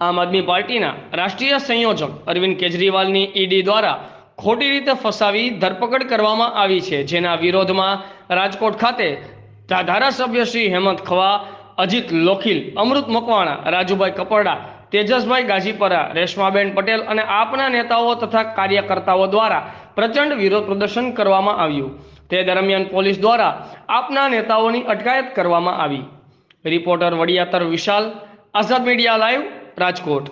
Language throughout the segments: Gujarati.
આમ આદમી પાર્ટીના રાષ્ટ્રીય સંયોજક અરવિંદ કેજરીવાલની ઈડી દ્વારા ખોટી રીતે ફસાવી ધરપકડ કરવામાં આવી છે. જેના વિરોધમાં રાજકોટ ખાતે ધારાસભ્ય શ્રી હેમંત ખવા, અજીત લોખીલ, અમૃત મકવાણા, રાજુભાઈ કપરડા, તેજસભાઈ ગાજીપરા, રેશમાબેન પટેલ અને આપના નેતાઓ તથા કાર્યકર્તાઓ દ્વારા પ્રચંડ વિરોધ પ્રદર્શન કરવામાં આવ્યું. તે દરમિયાન પોલીસ દ્વારા આપના નેતાઓની અટકાયત કરવામાં આવી. Reporter Vadiyatar Vishal, Azad media live Rajkot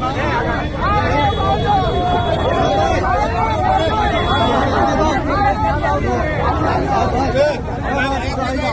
Thank you.